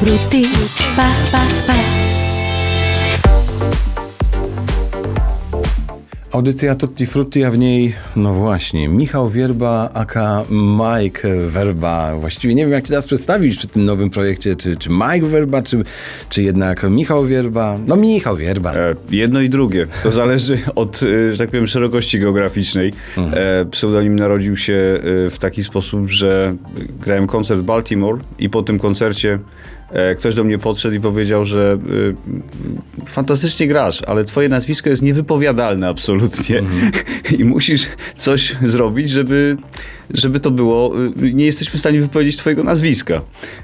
frutti, pa pa pa. Audycja Tutti Frutti, a w niej, no właśnie, Michał Wierba, aka Mike Werba. Właściwie nie wiem, jak cię teraz przedstawić przy tym nowym projekcie, czy, czy Mike Werba, czy, czy jednak Michał Wierba. No Michał Wierba. E, Jedno i drugie. To zależy od, e, że tak powiem, szerokości geograficznej. E, Pseudonim narodził się e, w taki sposób, że grałem koncert w Baltimore i po tym koncercie ktoś do mnie podszedł i powiedział, że e, fantastycznie grasz, ale twoje nazwisko jest niewypowiadalne absolutnie i musisz coś zrobić, żeby, żeby to było. e, Nie jesteśmy w stanie wypowiedzieć twojego nazwiska.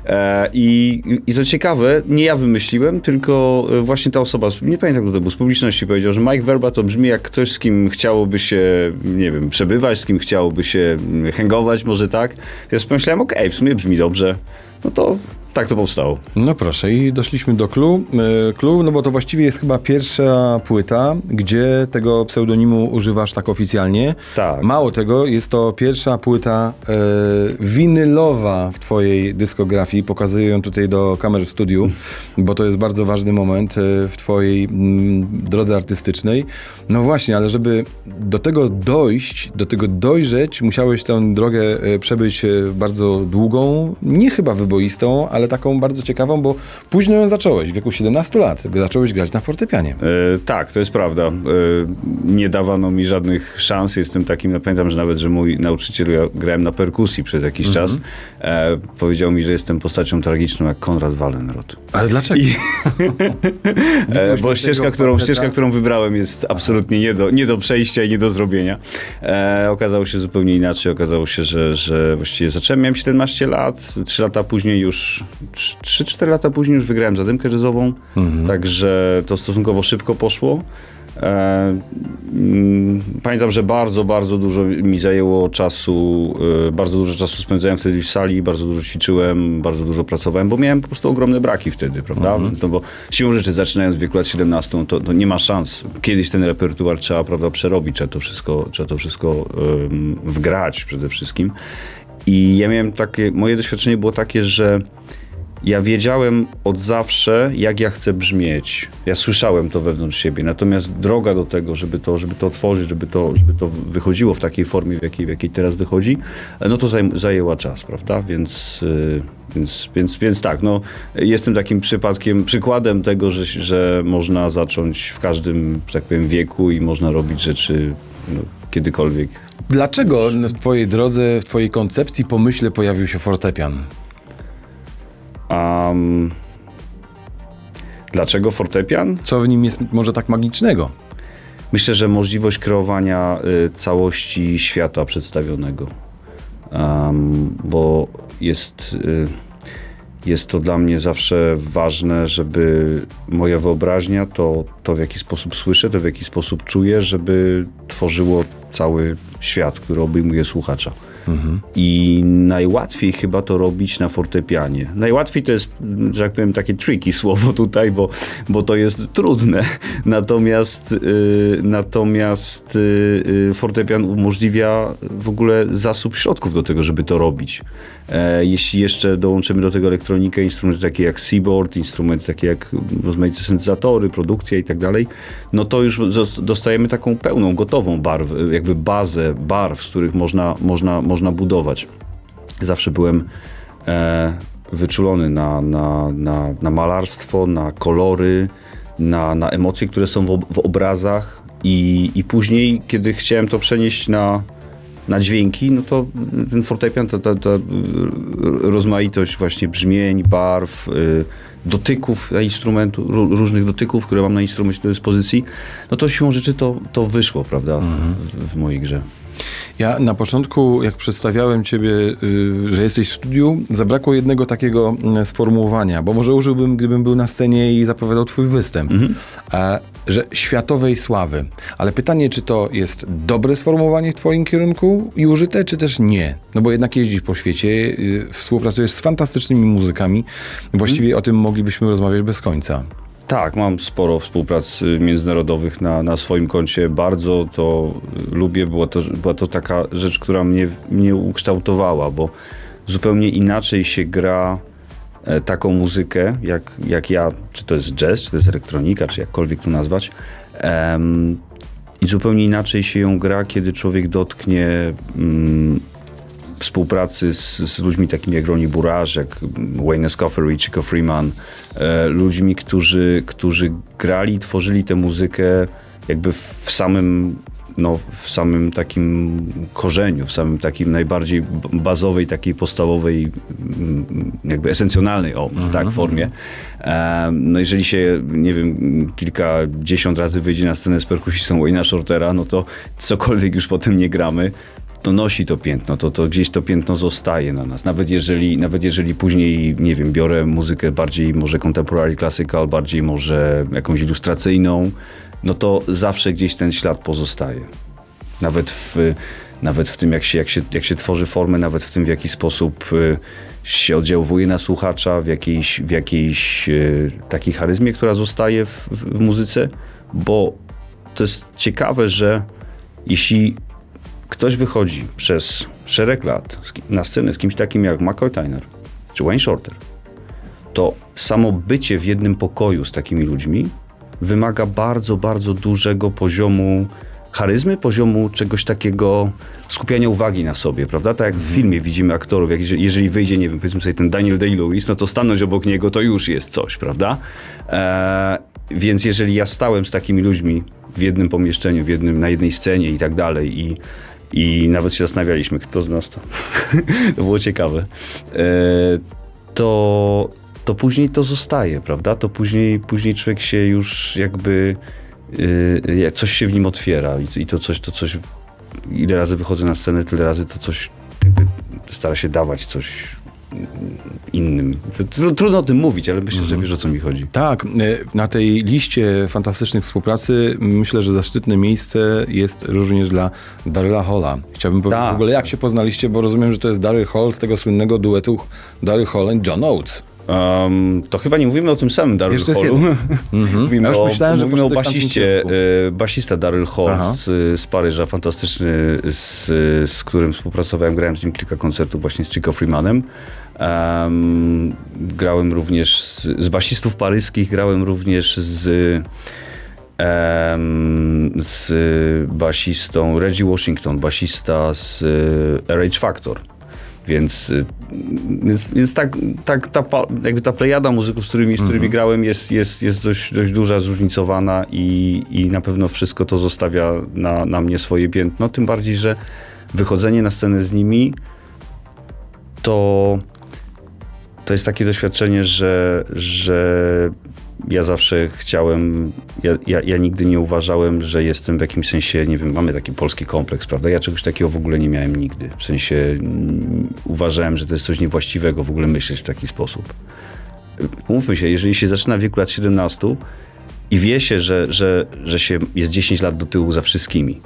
E, I, I co ciekawe, nie ja wymyśliłem, tylko e, właśnie ta osoba, nie pamiętam kto to był, z publiczności powiedział, że Mike Verba to brzmi jak ktoś, z kim chciałoby się, nie wiem, przebywać, z kim chciałoby się mm, hängować, może tak. Ja pomyślałem, okej, w sumie brzmi dobrze. No to tak to powstało. No proszę, i doszliśmy do Clue. Clue, no bo to właściwie jest chyba pierwsza płyta, gdzie tego pseudonimu używasz tak oficjalnie. Tak. Mało tego, jest to pierwsza płyta e, winylowa w twojej dyskografii. Pokazuję ją tutaj do kamer w studiu, bo to jest bardzo ważny moment e, w twojej mm, drodze artystycznej. No właśnie, ale żeby do tego dojść, do tego dojrzeć, musiałeś tę drogę e, przebyć e, bardzo długą, nie chyba wyboistą, ale taką bardzo ciekawą, bo późno ją zacząłeś, w wieku 17 lat. Zacząłeś grać na fortepianie. E, tak, to jest prawda. E, nie dawano mi żadnych szans. Jestem takim, no, pamiętam, że nawet, że mój nauczyciel, ja grałem na perkusji przez jakiś czas, e, powiedział mi, że jestem postacią tragiczną jak Konrad Wallenrod. Ale dlaczego? E, bo ścieżka którą, ścieżka, którą wybrałem jest absolutnie nie do, nie do przejścia i nie do zrobienia. E, okazało się zupełnie inaczej. Okazało się, że, że właściwie zacząłem, miałem 17 lat, 3 lata później już, 3-4 lata później już wygrałem zadymkę jazzową, także to stosunkowo szybko poszło. E, mm, pamiętam, że bardzo, bardzo dużo mi zajęło czasu, e, bardzo dużo czasu spędzałem wtedy w sali, bardzo dużo ćwiczyłem, bardzo dużo pracowałem, bo miałem po prostu ogromne braki wtedy, prawda? No bo siłą rzeczy, zaczynając w wieku lat 17, to, to nie ma szans. Kiedyś ten repertuar trzeba, prawda, przerobić, trzeba to wszystko, trzeba to wszystko em, wgrać przede wszystkim. I ja miałem takie, moje doświadczenie było takie, że ja wiedziałem od zawsze, jak ja chcę brzmieć. Ja słyszałem to wewnątrz siebie. Natomiast droga do tego, żeby to, żeby to otworzyć, żeby to, żeby to wychodziło w takiej formie, w jakiej, w jakiej teraz wychodzi, no to zaj, zajęła czas, prawda? Więc, yy, więc, więc, więc tak, no, jestem takim przypadkiem, przykładem tego, że, że można zacząć w każdym, że tak powiem, wieku i można robić rzeczy no, kiedykolwiek. Dlaczego w twojej drodze, w twojej koncepcji, pomyśle pojawił się fortepian? Um, dlaczego fortepian? Co w nim jest może tak magicznego? Myślę, że możliwość kreowania y, całości świata przedstawionego. Em, bo jest, y, jest to dla mnie zawsze ważne, żeby moja wyobraźnia, to, to w jaki sposób słyszę, to w jaki sposób czuję, żeby tworzyło cały świat, który obejmuje słuchacza. I najłatwiej chyba to robić na fortepianie. Najłatwiej to jest, że tak powiem, takie tricky słowo tutaj, bo, bo to jest trudne. Natomiast, y, natomiast y, y, fortepian umożliwia w ogóle zasób środków do tego, żeby to robić. E, jeśli jeszcze dołączymy do tego elektronikę, instrumenty takie jak keyboard, instrumenty takie jak rozmaite syntezatory, produkcja i tak dalej, no to już dostajemy taką pełną, gotową barw, jakby bazę barw, z których można, można, można budować. Zawsze byłem e, wyczulony na, na, na, na malarstwo, na kolory, na, na emocje, które są w, w obrazach i, i później, kiedy chciałem to przenieść na, na dźwięki, no to ten fortepian, ta, ta, ta y, rozmaitość właśnie brzmień, barw, y, dotyków instrumentu, ró- różnych dotyków, które mam na instrumencie do dyspozycji, no to siłą rzeczy to, to wyszło, prawda, w, w mojej grze. Ja na początku, jak przedstawiałem ciebie, y, że jesteś w studiu, zabrakło jednego takiego mm, sformułowania, bo może użyłbym, gdybym był na scenie i zapowiadał twój występ, e, że światowej sławy. Ale pytanie, czy to jest dobre sformułowanie w twoim kierunku i użyte, czy też nie? No bo jednak jeździsz po świecie, y, współpracujesz z fantastycznymi muzykami. Właściwie o tym moglibyśmy rozmawiać bez końca. Tak, mam sporo współprac y, międzynarodowych na, na swoim koncie. Bardzo to y, lubię. Była to, była to taka rzecz, która mnie, mnie ukształtowała, bo zupełnie inaczej się gra e, taką muzykę, jak, jak ja, czy to jest jazz, czy to jest elektronika, czy jakkolwiek to nazwać. em, I zupełnie inaczej się ją gra, kiedy człowiek dotknie mm, współpracy z, z ludźmi takimi jak Ronnie Burrage, jak Wayne Escoffery, Chico Freeman, e, ludźmi, którzy, którzy grali i tworzyli tę muzykę jakby w, samym no, w samym takim korzeniu, w samym takim najbardziej bazowej, takiej podstawowej, jakby esencjonalnej, o, tak, formie. E, no jeżeli się, nie wiem, kilkadziesiąt razy wyjdzie na scenę z perkusistą Wayne'a Shortera, no to cokolwiek już potem nie gramy, to nosi to piętno, to, to gdzieś to piętno zostaje na nas. Nawet jeżeli, nawet jeżeli później, nie wiem, biorę muzykę bardziej może contemporary classical, bardziej może jakąś ilustracyjną, no to zawsze gdzieś ten ślad pozostaje. Nawet w, nawet w tym, jak się, jak, się, jak się tworzy formę, nawet w tym, w jaki sposób y, się oddziałuje na słuchacza, w jakiejś, w jakiejś y, takiej charyzmie, która zostaje w, w, w muzyce, bo to jest ciekawe, że jeśli ktoś wychodzi przez szereg lat na scenę z kimś takim jak McCoy Tyner czy Wayne Shorter, to samo bycie w jednym pokoju z takimi ludźmi wymaga bardzo, bardzo dużego poziomu charyzmy, poziomu czegoś takiego skupiania uwagi na sobie, prawda? Tak jak w filmie widzimy aktorów, jak jeżeli- jeżeli wyjdzie, nie wiem, powiedzmy sobie ten Daniel Day-Lewis, no to stanąć obok niego to już jest coś, prawda? Eee, więc jeżeli ja stałem z takimi ludźmi w jednym pomieszczeniu, w jednym, na jednej scenie i tak dalej i, i nawet się zastanawialiśmy, kto z nas to. to było ciekawe. Eee, to, to później to zostaje, prawda? To później, później człowiek się już jakby yy, jak coś się w nim otwiera i, i to coś, to coś ile razy wychodzę na scenę, tyle razy to coś jakby stara się dawać coś innym. Trudno o tym mówić, ale myślę, że wiesz o co mi chodzi. Tak, e, na tej liście fantastycznych współpracy myślę, że zaszczytne miejsce jest również dla Daryla Holla. Chciałbym powiedzieć Tak. w ogóle, jak się poznaliście, bo rozumiem, że to jest Daryl Hall z tego słynnego duetu Daryl Hall i John Oates. Um, to chyba nie mówimy o tym samym Daryl Jeszcze Hallu. Mówimy, ja już o, myślałem, że mówimy o basiście, e, basista Daryl Hall Aha. z, z Paryża, fantastyczny, z, z którym współpracowałem, grałem z nim kilka koncertów właśnie z Chico Freemanem. Em, grałem również z, z basistów paryskich, grałem również z em, z basistą Reggie Washington, basista z e, RH Factor. Więc, y, więc, więc tak, tak ta, jakby ta plejada muzyków, z którymi, z którymi grałem jest, jest, jest dość, dość duża, zróżnicowana i, i na pewno wszystko to zostawia na, na mnie swoje piętno. Tym bardziej, że wychodzenie na scenę z nimi to, to jest takie doświadczenie, że, że ja zawsze chciałem, ja, ja, ja nigdy nie uważałem, że jestem w jakimś sensie, nie wiem, mamy taki polski kompleks, prawda? Ja czegoś takiego w ogóle nie miałem nigdy. W sensie mm, uważałem, że to jest coś niewłaściwego w ogóle myśleć w taki sposób. Mówmy się, jeżeli się zaczyna w wieku lat 17 i wie się, że, że, że się jest 10 lat do tyłu za wszystkimi,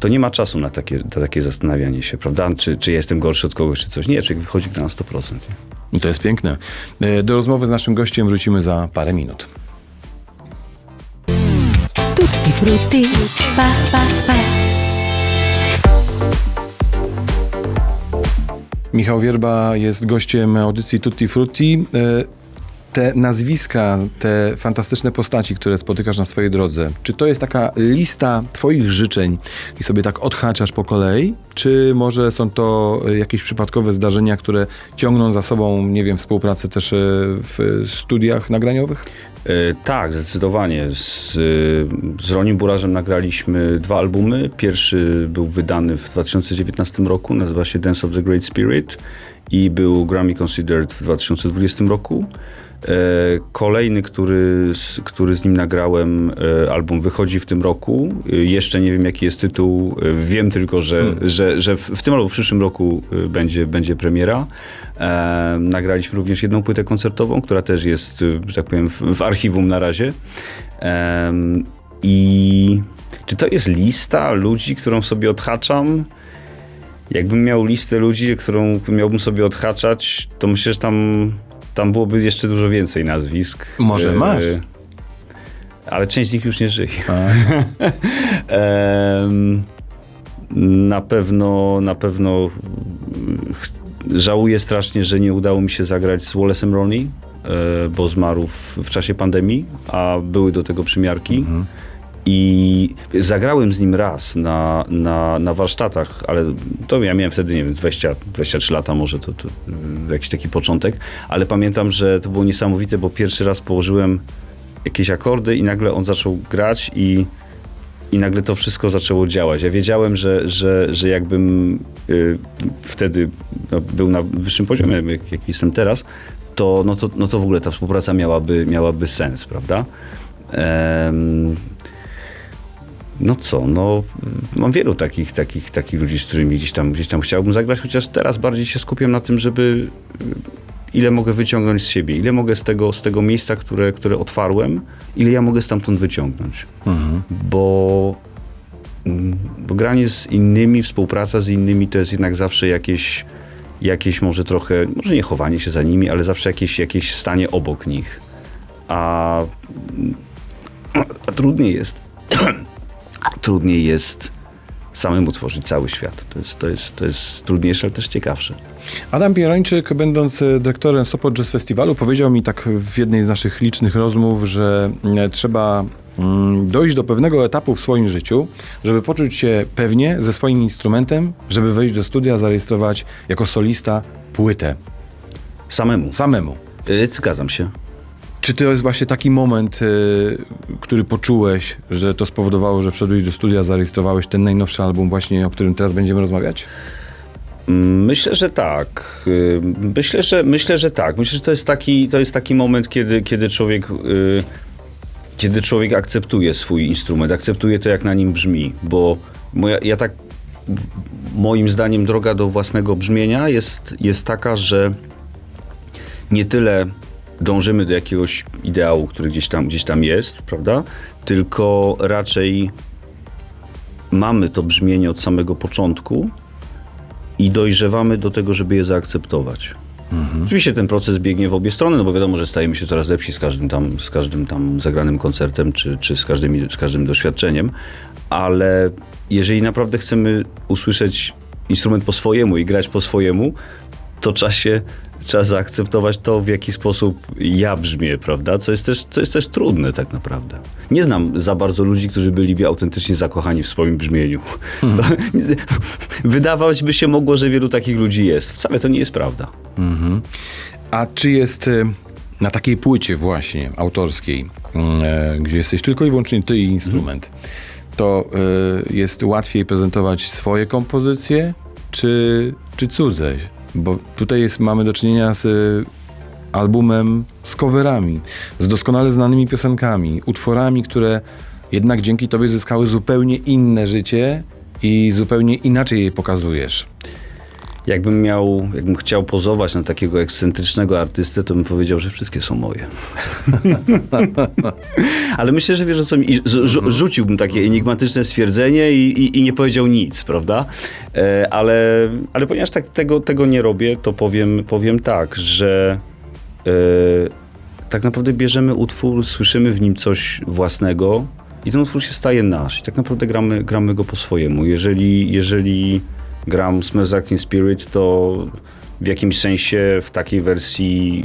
to nie ma czasu na takie, na takie zastanawianie się, prawda? Czy, czy ja jestem gorszy od kogoś, czy coś. Nie, człowiek wychodzi na 100%. Nie? I to jest piękne. E, Do rozmowy z naszym gościem wrócimy za parę minut. Tutti frutti, pa pa pa. Michał Wierba jest gościem audycji Tutti Frutti. E, Te nazwiska, te fantastyczne postaci, które spotykasz na swojej drodze, czy to jest taka lista Twoich życzeń i sobie tak odhaczasz po kolei? Czy może są to e, jakieś przypadkowe zdarzenia, które ciągną za sobą, nie wiem, współpracę też e, w studiach nagraniowych? E, tak, zdecydowanie. Z, z Ronim Burażem nagraliśmy dwa albumy. Pierwszy był wydany w 2019 roku, nazywa się Dance of the Great Spirit i był Grammy Considered w 2020 roku. E, Kolejny, który, z- który z nim nagrałem, e, album wychodzi w tym roku. E, Jeszcze nie wiem, jaki jest tytuł. Wiem tylko, że, że, że w, tym albo w przyszłym roku będzie, będzie premiera. Nagraliśmy również jedną płytę koncertową, która też jest, że tak powiem, w, w archiwum na razie. I czy to jest lista ludzi, którą sobie odhaczam? Jakbym miał listę ludzi, którą miałbym sobie odhaczać, to myślę, że tam, tam byłoby jeszcze dużo więcej nazwisk. Może E, masz? Ale część z nich już nie żyje. Na pewno, na pewno żałuję strasznie, że nie udało mi się zagrać z Wallace'em Roney, e, bo zmarł w, w czasie pandemii, a były do tego przymiarki. I zagrałem z nim raz na, na, na warsztatach, ale to ja miałem wtedy, nie wiem, 20, 23 lata może, to, to y, jakiś taki początek, ale pamiętam, że to było niesamowite, bo pierwszy raz położyłem jakieś akordy i nagle on zaczął grać i, i nagle to wszystko zaczęło działać. Ja wiedziałem, że, że, że jakbym y, wtedy no, był na wyższym poziomie, jak, jak jestem teraz, to, no to, no to w ogóle ta współpraca miałaby, miałaby sens, prawda? Em, no co, no mam wielu takich, takich, takich ludzi, z którymi gdzieś tam, gdzieś tam chciałbym zagrać, chociaż teraz bardziej się skupiam na tym, żeby y, ile mogę wyciągnąć z siebie, ile mogę z tego, z tego miejsca, które, które otwarłem, ile ja mogę stamtąd wyciągnąć. Bo, mm, bo granie z innymi, współpraca z innymi to jest jednak zawsze jakieś, jakieś może trochę, może nie chowanie się za nimi, ale zawsze jakieś, jakieś stanie obok nich. A, a trudniej jest trudniej jest samemu tworzyć cały świat. To jest, to jest, to jest trudniejsze, ale też ciekawsze. Adam Pierończyk, będąc e, dyrektorem Sopot Jazz Festiwalu, powiedział mi tak w jednej z naszych licznych rozmów, że e, trzeba dojść do pewnego etapu w swoim życiu, żeby poczuć się pewnie ze swoim instrumentem, żeby wejść do studia, zarejestrować jako solista płytę. Samemu. Samemu. Y, Zgadzam się. Czy to jest właśnie taki moment, y, który poczułeś, że to spowodowało, że wszedłeś do studia, zarejestrowałeś ten najnowszy album właśnie, o którym teraz będziemy rozmawiać? Myślę, że tak. Y, Myślę, że, myślę, że tak. Myślę, że to jest taki, to jest taki moment, kiedy, kiedy człowiek. y, Kiedy człowiek akceptuje swój instrument, akceptuje to, jak na nim brzmi, bo moja, ja tak, moim zdaniem, droga do własnego brzmienia jest, jest taka, że nie tyle dążymy do jakiegoś ideału, który gdzieś tam, gdzieś tam jest, prawda? Tylko raczej mamy to brzmienie od samego początku i dojrzewamy do tego, żeby je zaakceptować. Oczywiście ten proces biegnie w obie strony, no bo wiadomo, że stajemy się coraz lepsi z każdym tam, z każdym tam zagranym koncertem, czy, czy z, każdym, z każdym doświadczeniem, ale jeżeli naprawdę chcemy usłyszeć instrument po swojemu i grać po swojemu, to trzeba się, trzeba zaakceptować to, w jaki sposób ja brzmię, prawda? Co jest też, co jest też trudne tak naprawdę. Nie znam za bardzo ludzi, którzy byliby autentycznie zakochani w swoim brzmieniu. To, wydawać by się mogło, że wielu takich ludzi jest. Wcale to nie jest prawda. A czy jest y, na takiej płycie właśnie autorskiej, mm, e, gdzie jesteś tylko i wyłącznie ty i instrument, to y, jest łatwiej prezentować swoje kompozycje, czy, czy cudze? Bo tutaj jest, mamy do czynienia z y, albumem z coverami, z doskonale znanymi piosenkami, utworami, które jednak dzięki tobie zyskały zupełnie inne życie i zupełnie inaczej je pokazujesz. Jakbym miał, jakbym chciał pozować na takiego ekscentrycznego artystę, to bym powiedział, że wszystkie są moje. Ale myślę, że wiesz o co mi... rzu- Rzuciłbym takie enigmatyczne stwierdzenie i, i, i nie powiedział nic, prawda? E, ale, ale ponieważ tak, tego, tego nie robię, to powiem, powiem tak, że e, tak naprawdę bierzemy utwór, słyszymy w nim coś własnego i ten utwór się staje nasz. I tak naprawdę gramy, gramy go po swojemu. Jeżeli, jeżeli gram Smells Teen Spirit, to w jakimś sensie w takiej wersji,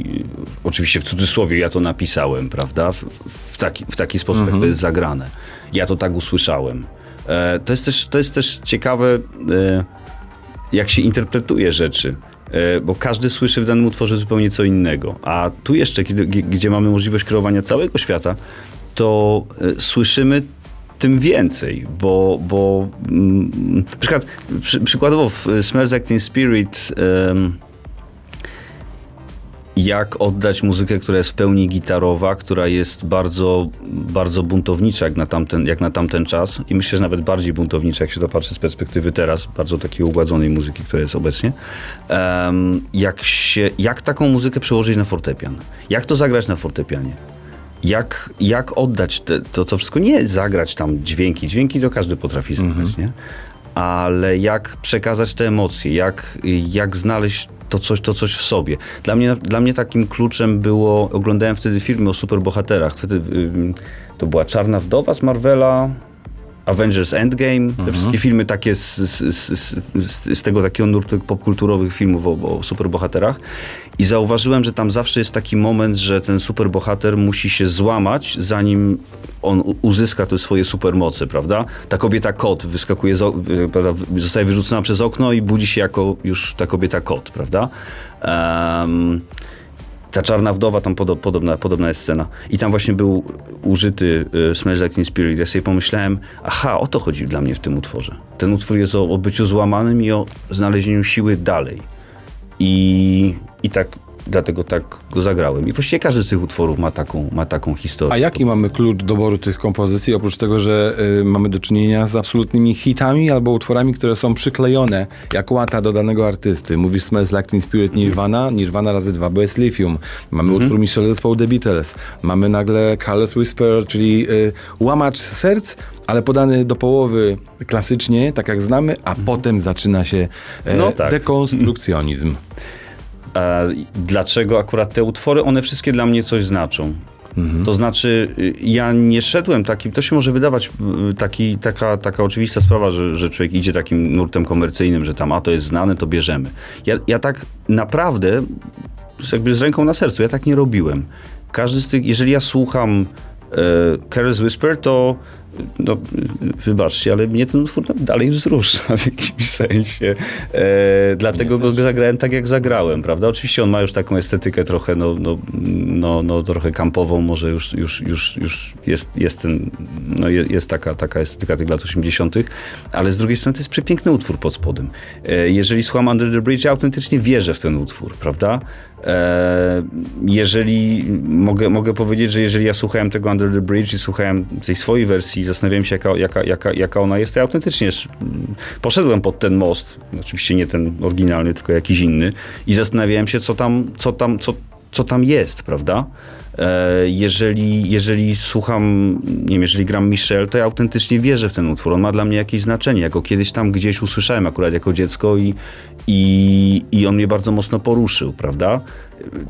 oczywiście w cudzysłowie ja to napisałem, prawda? W, w, taki, w taki sposób, jak to jest zagrane. Ja to tak usłyszałem. E, to, jest też, to jest też ciekawe, e, jak się interpretuje rzeczy. E, Bo każdy słyszy w danym utworze zupełnie co innego. A tu jeszcze, kiedy, gdzie mamy możliwość kreowania całego świata, to e, słyszymy tym więcej, bo, bo mm, przykład przy, przykładowo w Smells Like Teen Spirit em, jak oddać muzykę, która jest w pełni gitarowa, która jest bardzo, bardzo buntownicza jak na, tamten, jak na tamten czas i myślę, że nawet bardziej buntownicza, jak się to patrzy z perspektywy teraz, bardzo takiej ugładzonej muzyki, która jest obecnie. Em, jak, się, jak taką muzykę przełożyć na fortepian? Jak to zagrać na fortepianie? Jak, jak oddać te, to, to wszystko, nie zagrać tam dźwięki, dźwięki to każdy potrafi zagrać, nie? Ale jak przekazać te emocje, jak, jak znaleźć to coś, to coś w sobie. Dla mnie, dla mnie takim kluczem było, oglądałem wtedy filmy o superbohaterach, wtedy to była Czarna Wdowa z Marvela, Avengers Endgame, te wszystkie filmy takie z, z, z, z, tego takiego nurtu popkulturowych filmów o, o superbohaterach i zauważyłem, że tam zawsze jest taki moment, że ten superbohater musi się złamać, zanim on uzyska te swoje supermoce, prawda? Ta kobieta kot wyskakuje, z, prawda, zostaje wyrzucona przez okno i budzi się jako już ta kobieta kot, prawda? Em, ta czarna wdowa, tam podo, podobna, podobna jest scena. I tam właśnie był użyty y, Smells Like Teen Spirit. Ja sobie pomyślałem, aha, o to chodzi dla mnie w tym utworze. Ten utwór jest o, o byciu złamanym i o znalezieniu siły dalej. I, i tak, dlatego tak go zagrałem. I właściwie każdy z tych utworów ma taką, ma taką historię. A jaki mamy klucz doboru tych kompozycji, oprócz tego, że y, mamy do czynienia z absolutnymi hitami albo utworami, które są przyklejone jak łata do danego artysty? Mówisz Smells Like Teen Spirit Nirvana, Nirvana razy dwa, bo jest Lithium. Mamy utwór Michelle zespołu The Beatles. Mamy nagle Careless Whisper, czyli y, łamacz serc, ale podany do połowy klasycznie, tak jak znamy, a potem zaczyna się e, No tak. dekonstrukcjonizm. A dlaczego akurat te utwory? One wszystkie dla mnie coś znaczą. To znaczy, y, ja nie szedłem takim, to się może wydawać y, taki, taka, taka oczywista sprawa, że, że człowiek idzie takim nurtem komercyjnym, że tam, a to jest znane, to bierzemy. Ja, ja tak naprawdę, jakby z ręką na sercu, ja tak nie robiłem. Każdy z tych, jeżeli ja słucham e, Whisper, to no, wybaczcie, ale mnie ten utwór dalej wzrusza w jakimś sensie. E, dlatego go zagrałem tak, jak zagrałem, prawda? Oczywiście on ma już taką estetykę trochę, no, no, no, no trochę kampową, może już, już, już, już jest, jest, ten, no, je- jest taka, taka estetyka tych lat 80., ale z drugiej strony to jest przepiękny utwór pod spodem. E, jeżeli słucham Under the Bridge, ja autentycznie wierzę w ten utwór, prawda? E, jeżeli mogę, mogę powiedzieć, że jeżeli ja słuchałem tego Under the Bridge i słuchałem tej swojej wersji i zastanawiałem się, jaka, jaka, jaka, jaka ona jest, ja autentycznie sz- poszedłem pod ten most, oczywiście nie ten oryginalny, tylko jakiś inny i zastanawiałem się, co tam, co tam, co, co tam jest, prawda? E, jeżeli, jeżeli słucham, nie wiem, jeżeli gram Michel, to ja autentycznie wierzę w ten utwór. On ma dla mnie jakieś znaczenie. Jako kiedyś tam gdzieś usłyszałem akurat jako dziecko i, i, i on mnie bardzo mocno poruszył, prawda?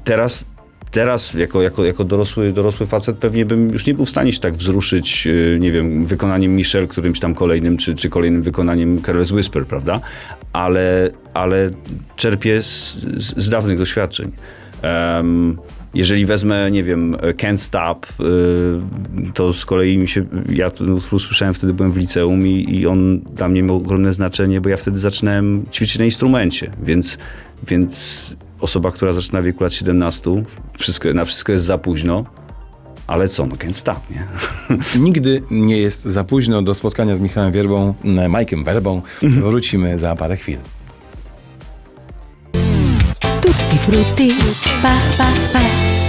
Teraz Teraz, jako, jako, jako dorosły, dorosły facet, pewnie bym już nie był w stanie się tak wzruszyć, yy, nie wiem, wykonaniem Michel, którymś tam kolejnym, czy, czy kolejnym wykonaniem Careless Whisper, prawda? Ale, ale czerpię z, z, dawnych doświadczeń. Em, jeżeli wezmę, nie wiem, Can't Stop, y, to z kolei mi się, ja ten utwór słyszałem wtedy, byłem w liceum i, i on dla mnie miał ogromne znaczenie, bo ja wtedy zaczynałem ćwiczyć na instrumencie, więc, więc osoba, która zaczyna w wieku lat 17, wszystko, na wszystko jest za późno, ale co, no Can't Stop, nie? Nigdy nie jest za późno do spotkania z Michałem Wierbą, Majkiem Werbą. Wrócimy za parę chwil. Tutti frutti, pa pa pa.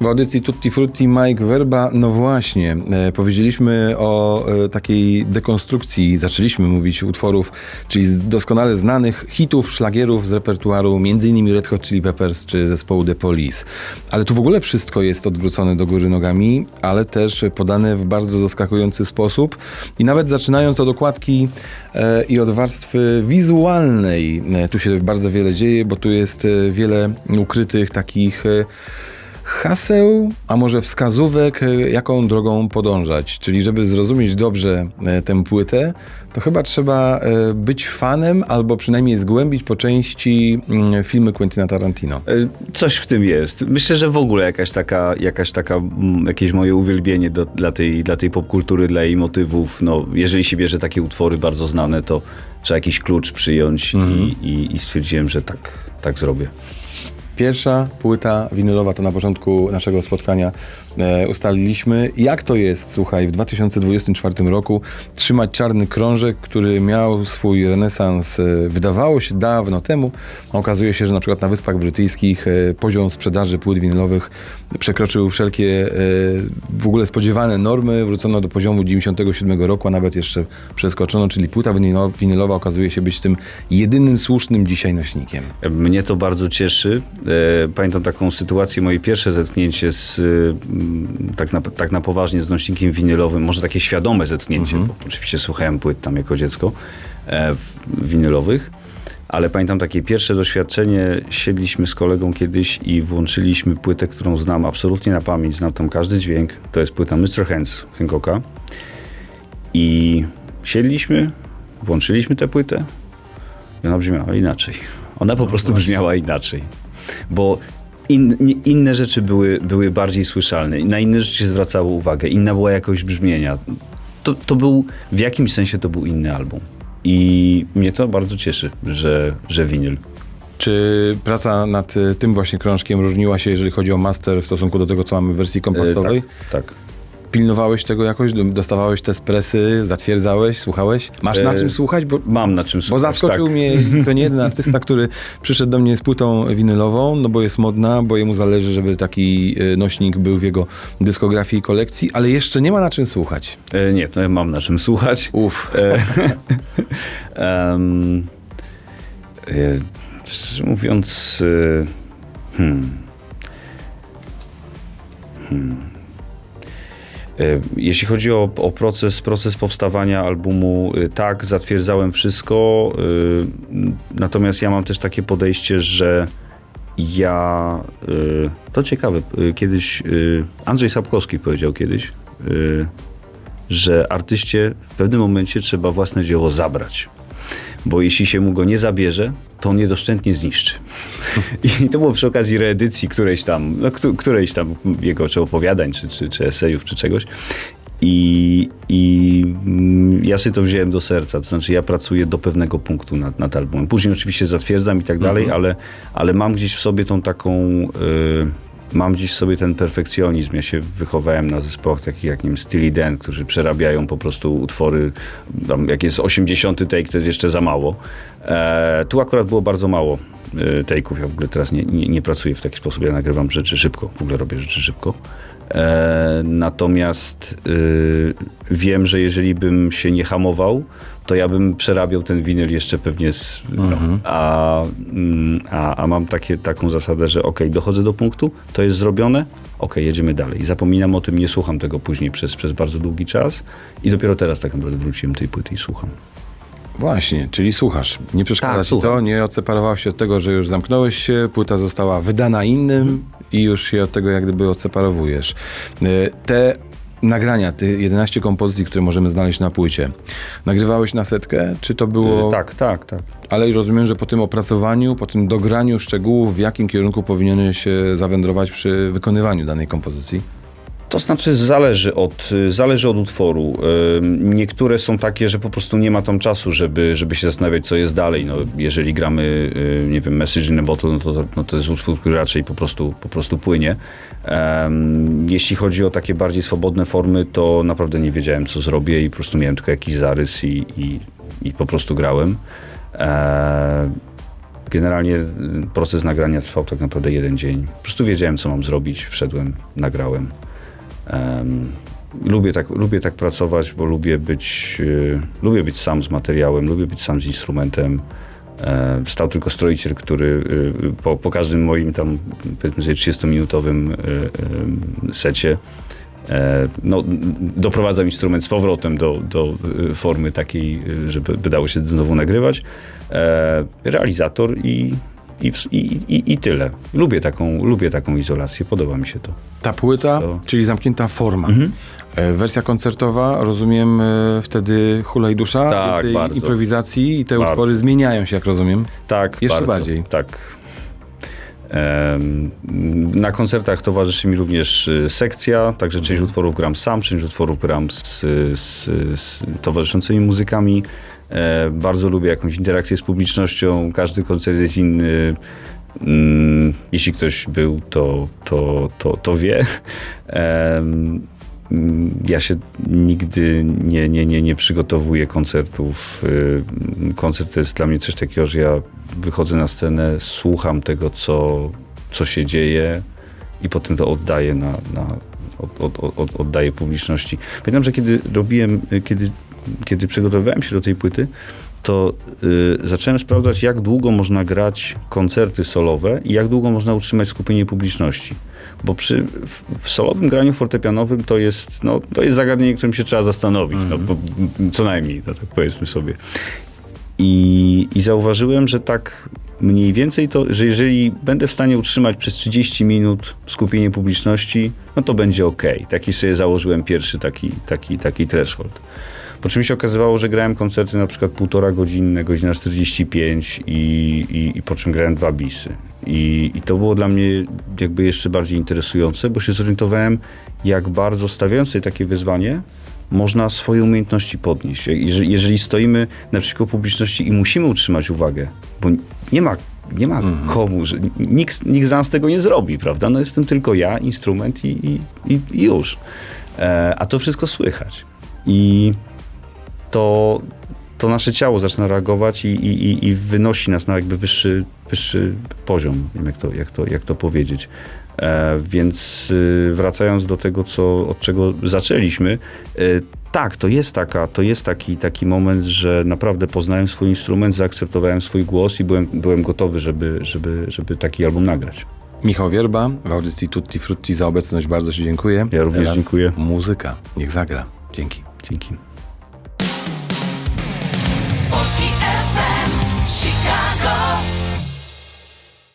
W audycji Tutti Frutti Mike Werba, no właśnie, e, powiedzieliśmy o e, takiej dekonstrukcji, zaczęliśmy mówić utworów, czyli z doskonale znanych hitów, szlagierów z repertuaru m.in. Red Hot Chili Peppers czy zespołu The Police. Ale tu w ogóle wszystko jest odwrócone do góry nogami, ale też podane w bardzo zaskakujący sposób i nawet zaczynając od okładki e, i od warstwy wizualnej, e, tu się bardzo wiele dzieje, bo tu jest e, wiele ukrytych takich... Haseł, a może wskazówek, e, jaką drogą podążać. Czyli żeby zrozumieć dobrze e, tę płytę, to chyba trzeba e, być fanem albo przynajmniej zgłębić po części mm, filmy Quentina Tarantino. E, Coś w tym jest. Myślę, że w ogóle jakaś taka, jakaś taka mm, jakieś moje uwielbienie do, dla, tej, dla tej popkultury, dla jej motywów. No, jeżeli się bierze takie utwory bardzo znane, to trzeba jakiś klucz przyjąć i, i, i stwierdziłem, że tak, tak zrobię. Pierwsza płyta winylowa to na początku naszego spotkania ustaliliśmy. Jak to jest, słuchaj, w 2024 roku trzymać czarny krążek, który miał swój renesans, e, wydawało się dawno temu, okazuje się, że na przykład na Wyspach Brytyjskich e, poziom sprzedaży płyt winylowych przekroczył wszelkie e, w ogóle spodziewane normy, wrócono do poziomu 97 roku, a nawet jeszcze przeskoczono, czyli płyta winylo- winylowa okazuje się być tym jedynym słusznym dzisiaj nośnikiem. Mnie to bardzo cieszy. E, Pamiętam taką sytuację, moje pierwsze zetknięcie z, tak, na, tak na poważnie z nośnikiem winylowym, może takie świadome zetknięcie, bo oczywiście słuchałem płyt tam jako dziecko e, winylowych. ale pamiętam takie pierwsze doświadczenie, siedliśmy z kolegą kiedyś i włączyliśmy płytę, którą znam absolutnie na pamięć, znam tam każdy dźwięk, to jest płyta Mr. Hands Hancocka i siedliśmy, włączyliśmy tę płytę i ona brzmiała inaczej. Ona po prostu brzmiała inaczej, bo in, inne rzeczy były, były bardziej słyszalne, na inne rzeczy się zwracało uwagę, inna była jakość brzmienia. To, to był, w jakimś sensie to był inny album. I mnie to bardzo cieszy, że, że winyl. Czy praca nad y, tym właśnie krążkiem różniła się, jeżeli chodzi o master w stosunku do tego, co mamy w wersji E, kompaktowej? tak, tak. Pilnowałeś tego jakoś? Dostawałeś te spresy, zatwierdzałeś, słuchałeś? Masz na E, czym słuchać? Bo, Mam na czym bo słuchać, zaskoczył tak. mnie to nie jeden artysta, który przyszedł do mnie z płytą winylową, no bo jest modna, bo jemu zależy, żeby taki y, nośnik był w jego dyskografii i kolekcji, ale jeszcze nie ma na czym słuchać. E, nie, no ja mam na czym słuchać. Uff. E, e, szczerze mówiąc, e, hmm, hmm. E, Jeśli chodzi o, o proces, proces powstawania albumu, e, tak, zatwierdzałem wszystko. n- Natomiast ja mam też takie podejście, że ja. e, To ciekawe, kiedyś Andrzej Sapkowski powiedział kiedyś, że artyście w pewnym momencie trzeba własne dzieło zabrać. Bo jeśli się mu go nie zabierze, to on je doszczętnie zniszczy. I to było przy okazji reedycji którejś tam, no, któ- którejś tam jego czy opowiadań, czy, czy, czy esejów, czy czegoś. I, I mm, ja sobie to wziąłem do serca. To znaczy, ja pracuję do pewnego punktu nad, nad albumem. Później oczywiście zatwierdzam i tak dalej, ale, ale mam gdzieś w sobie tą taką. y, mam gdzieś w sobie ten perfekcjonizm. Ja się wychowałem na zespołach takich jak wiem, Steely Dan, którzy przerabiają po prostu utwory. Tam, jak jest 80 take, to jest jeszcze za mało. E, tu akurat było bardzo mało e, take'ów. Ja w ogóle teraz nie, nie, nie pracuję w taki sposób. Ja nagrywam rzeczy szybko. W ogóle robię rzeczy szybko. E, natomiast y, wiem, że jeżeli bym się nie hamował, to ja bym przerabiał ten winyl jeszcze pewnie z, no, a, mm, a, a mam takie, taką zasadę, że ok, dochodzę do punktu, to jest zrobione, ok, jedziemy dalej. Zapominam o tym, nie słucham tego później przez, przez bardzo długi czas i dopiero teraz tak naprawdę wróciłem tej płyty i słucham. Właśnie, czyli słuchasz. Nie przeszkadza Tak, ci to, słucham. nie odseparowałeś się od tego, że już zamknąłeś się, płyta została wydana innym i już się od tego jak gdyby odseparowujesz. Y, Te nagrania, te 11 kompozycji, które możemy znaleźć na płycie, nagrywałeś na setkę, czy to było... E, tak, tak, tak. Ale rozumiem, że po tym opracowaniu, po tym dograniu szczegółów, w jakim kierunku powinieneś się zawędrować przy wykonywaniu danej kompozycji? To znaczy zależy od, zależy od utworu. Niektóre są takie, że po prostu nie ma tam czasu, żeby, żeby się zastanawiać, co jest dalej. No, jeżeli gramy, nie wiem, Message in a Bottle, no to, no to jest utwór, który raczej po prostu, po prostu płynie. Jeśli chodzi o takie bardziej swobodne formy, to naprawdę nie wiedziałem, co zrobię i po prostu miałem tylko jakiś zarys i, i, i po prostu grałem. E, Generalnie y, proces nagrania trwał tak naprawdę jeden dzień. Po prostu wiedziałem, co mam zrobić, wszedłem, nagrałem. Em, lubię, tak, lubię tak pracować, bo lubię być, y, lubię być sam z materiałem, lubię być sam z instrumentem. E, stał tylko stroiciel, który y, po, po każdym moim tam powiedzmy sobie 30-minutowym y, y, secie e, no, doprowadzam instrument z powrotem do, do formy takiej, żeby by dało się znowu nagrywać. E, realizator i, i, i, i, i tyle. Lubię taką, lubię taką izolację, podoba mi się to. Ta płyta, To- czyli zamknięta forma. Mhm. E, Wersja koncertowa, rozumiem, e, wtedy hula i dusza, Tak, więcej bardzo. improwizacji i te Bardzo. utwory zmieniają się, jak rozumiem. Tak, Jeszcze bardzo, bardziej. Tak. Na koncertach towarzyszy mi również y, sekcja, także Mhm. część utworów gram sam, część utworów gram z, z, z towarzyszącymi muzykami. E, Bardzo lubię jakąś interakcję z publicznością, każdy koncert jest inny. Mm, Jeśli ktoś był, to, to, to, to wie. Em, mm, Ja się nigdy nie, nie, nie, nie przygotowuję koncertów. Y, Koncert to jest dla mnie coś takiego, że ja wychodzę na scenę, słucham tego, co, co się dzieje i potem to oddaję na, na od, od, od, oddaję publiczności. Pamiętam, że kiedy robiłem, kiedy, kiedy przygotowywałem się do tej płyty, to y, zacząłem sprawdzać, jak długo można grać koncerty solowe i jak długo można utrzymać skupienie publiczności. Bo przy w, w solowym graniu fortepianowym to jest, no, to jest zagadnienie, którym się trzeba zastanowić. No, bo, co najmniej, no, tak powiedzmy sobie. I, I zauważyłem, że tak mniej więcej to, że jeżeli będę w stanie utrzymać przez 30 minut skupienie publiczności, no to będzie ok. Taki sobie założyłem pierwszy taki, taki, taki threshold. Po czym się okazywało, że grałem koncerty na przykład półtora godzinne, godzina 45 i, i, i po czym grałem dwa bisy. I, I to było dla mnie jakby jeszcze bardziej interesujące, bo się zorientowałem, jak bardzo stawiając takie wyzwanie, można swoje umiejętności podnieść. Jeżeli, jeżeli stoimy naprzeciwko publiczności i musimy utrzymać uwagę, bo nie ma, nie ma komu, że nikt, nikt z nas tego nie zrobi, prawda? No jestem tylko ja, instrument i, i, i, i już. E, a to wszystko słychać. I to, to nasze ciało zaczyna reagować i, i, i- i wynosi nas na jakby wyższy, wyższy poziom, nie wiem jak to, jak to, jak to powiedzieć. E, więc y, wracając do tego, co, od czego zaczęliśmy, y, tak, to jest, taka, to jest taki, taki moment, że naprawdę poznałem swój instrument, zaakceptowałem swój głos i byłem, byłem gotowy, żeby, żeby, żeby taki album nagrać. Michał Wierba w audycji Tutti Frutti za obecność bardzo Ci dziękuję. Ja również Teraz dziękuję. Muzyka. Niech zagra. Dzięki. Dzięki. Polski.